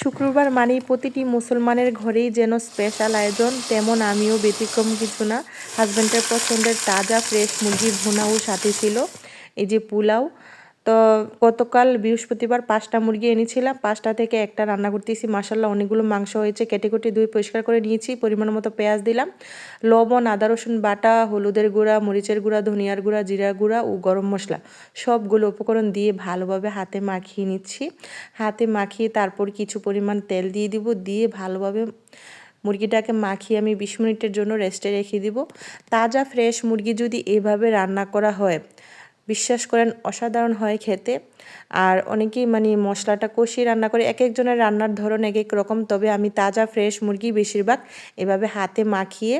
শুক্রবার মানেই প্রতিটি মুসলমানের ঘরেই যেন স্পেশাল আয়োজন, তেমন আমিও ব্যতিক্রম কিছু না। হাজব্যান্ডের পছন্দের তাজা ফ্রেশ মুরগির ভুনাও সাথে ছিল। এই যে পোলাও তো গতকাল বৃহস্পতিবার পাঁচটা মুরগি এনেছিলাম। পাঁচটা থেকে একটা রান্না করতেছি। মাসাল্লাহ অনেকগুলো মাংস হয়েছে। কেটে কেটে দুই পরিষ্কার করে নিয়েছি। পরিমাণ মতো পেঁয়াজ দিলাম। লবণ, আদা, রসুন বাটা, হলুদের গুঁড়া, মরিচের গুঁড়া, ধনিয়ার গুঁড়া জিরা গুঁড়া ও গরম মশলা সবগুলো উপকরণ দিয়ে ভালোভাবে হাতে মাখিয়ে নিচ্ছি। হাতে মাখিয়ে তারপর কিছু পরিমাণ তেল দিয়ে দিব। দিয়ে ভালোভাবে মুরগিটাকে মাখিয়ে আমি বিশ মিনিটের জন্য রেস্টে রেখে দিব। তাজা ফ্রেশ মুরগি যদি এভাবে রান্না করা হয় বিশ্বাস করেন অসাধারণ হয় খেতে। আর অনেকেই মানে মশলাটা কষিয়ে রান্না করে, এক একজনের রান্নার ধরন এক এক রকম। তবে আমি তাজা ফ্রেশ মুরগি বেশিরভাগ এভাবে হাতে মাখিয়ে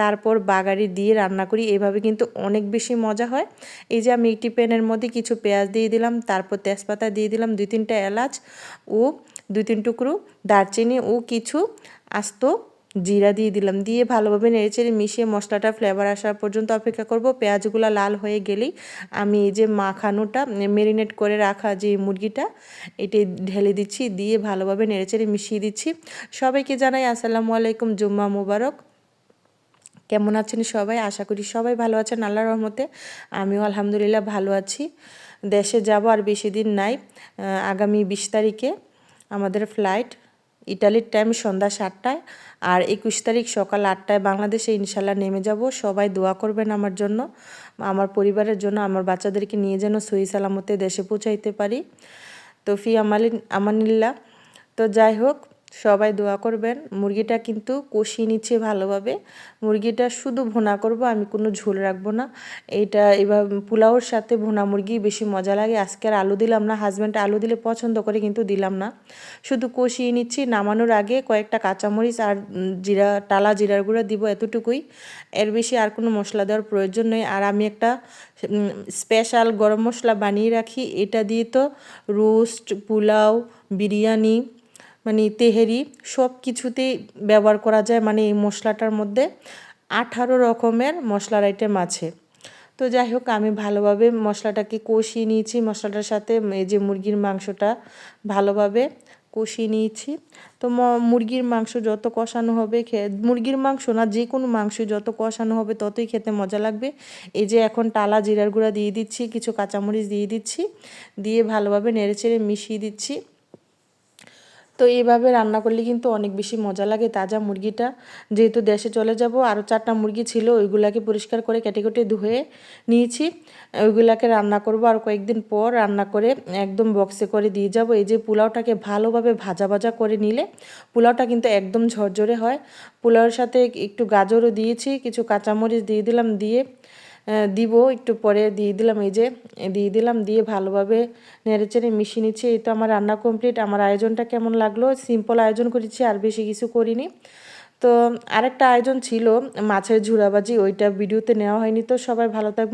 তারপর বাগারি দিয়ে রান্না করি। এভাবে কিন্তু অনেক বেশি মজা হয়। এই যে আমি একটি প্যানের মধ্যে কিছু পেঁয়াজ দিয়ে দিলাম, তারপর তেজপাতা দিয়ে দিলাম, দুই তিনটা এলাচ ও দুই তিন টুকরো দারচিনি ও কিছু আস্ত জিরা দিয়ে দিলাম। দিয়ে ভালোভাবে নেড়েচেড়ে মিশিয়ে মশলাটা ফ্লেভার আসা পর্যন্ত অপেক্ষা করব। পেঁয়াজগুলো লাল হয়ে গেলেই আমি এই যে মাখানোটা মেরিনেট করে রাখা যে মুরগিটা, এটি ঢেলে দিচ্ছি। দিয়ে ভালোভাবে নেড়েচেড়ে মিশিয়ে দিচ্ছি। সবাইকে জানাই আসসালামু আলাইকুম, জুম্মা মুবারক। কেমন আছেন সবাই? আশা করি সবাই ভালো আছেন আল্লাহ রহমতে। আমিও আলহামদুলিল্লাহ ভালো আছি। দেশে যাব আর বেশি দিন নাই। আগামী বিশ তারিখে আমাদের ফ্লাইট ইটালির টাইম সন্ধ্যা সাতটায় আর একুশ তারিখ সকাল আটটায় বাংলাদেশে ইনশাল্লাহ নেমে যাব। সবাই দোয়া করবেন আমার জন্য, আমার পরিবারের জন্য, আমার বাচ্চাদেরকে নিয়ে যেন সহি সালামতে দেশে পৌঁছাইতে পারি। তো ফি আমালিন আমানিল্লা তো যাই হোক সবাই দোয়া করবেন। মুরগিটা কিন্তু কষিয়ে নিচ্ছে ভালোভাবে। মুরগিটা শুধু ভোনা করব, আমি কোনো ঝোল রাখব না। এইটা এবার পোলাওর সাথে ভোনা মুরগি বেশি মজা লাগে। আজকে আর আলু দিলাম না হাজব্যান্ড আলু দিলে পছন্দ করে কিন্তু দিলাম না। শুধু কষিয়ে নিচ্ছি, নামানোর আগে কয়েকটা কাঁচামরিচ আর জিরা, টালা জিরার গুঁড়া দিব এতটুকুই। এর বেশি আর কোনো মশলা দেওয়ার প্রয়োজন নেই। আর আমি একটা স্পেশাল গরম মশলা বানিয়ে রাখি। এটা দিয়ে তো রোস্ট পোলাও, বিরিয়ানি মানে তেহেরি সব কিছুতেই ব্যবহার করা যায় মানে এই মশলাটার মধ্যে আঠারো রকমের মশলার আইটেম আছে। তো যাই হোক, আমি ভালোভাবে মশলাটাকে কষিয়ে নিয়েছি, মশলাটার সাথে এই যে মুরগির মাংসটা ভালোভাবে কষিয়ে নিয়েছি। তো মুরগির মাংস যত কষানো হবে মুরগির মাংস না, যে কোনো মাংস যত কষানো হবে, ততই খেতে মজা লাগবে। এই যে এখন টালা জিরার গুঁড়া দিয়ে দিচ্ছি, কিছু কাঁচামরিচ দিয়ে দিচ্ছি, দিয়ে ভালোভাবে নেড়ে নেড়েচেড়ে মিশিয়ে দিচ্ছি। তো এইভাবে রান্না করলে কিন্তু অনেক বেশি মজা লাগে তাজা মুরগিটা। যেহেতু দেশে চলে যাব আরও চারটা মুরগি ছিল, ওইগুলাকে পরিষ্কার করে কেটে কেটে ধুয়ে নিয়েছি। ওইগুলাকে রান্না করব আর কয়েকদিন পর রান্না করে একদম বক্সে করে দিয়ে যাব। এই যে পোলাওটাকে ভালোভাবে ভাজা ভাজা করে নিলে পোলাওটা কিন্তু একদম ঝরঝরে হয়। পোলাওর সাথে একটু গাজরও দিয়েছি, কিছু কাঁচামরিচ দিয়ে দিলাম, দিয়ে দিব, একটু পরে দিয়ে দিলাম। এই যে, দিয়ে দিলাম, দিয়ে ভালোভাবে নেড়েচেড়ে মিশিয়ে নিচ্ছি। এই তো আমার রান্না কমপ্লিট আমার আয়োজনটা কেমন লাগল? সিম্পল আয়োজন করেছি, আর বেশি কিছু করিনি। তো আরেকটা আয়োজন ছিল মাছের ঝুড়াবাজি। ওইটা ভিডিওতে নেওয়া হয়নি। তো সবাই ভালো থাকবেন।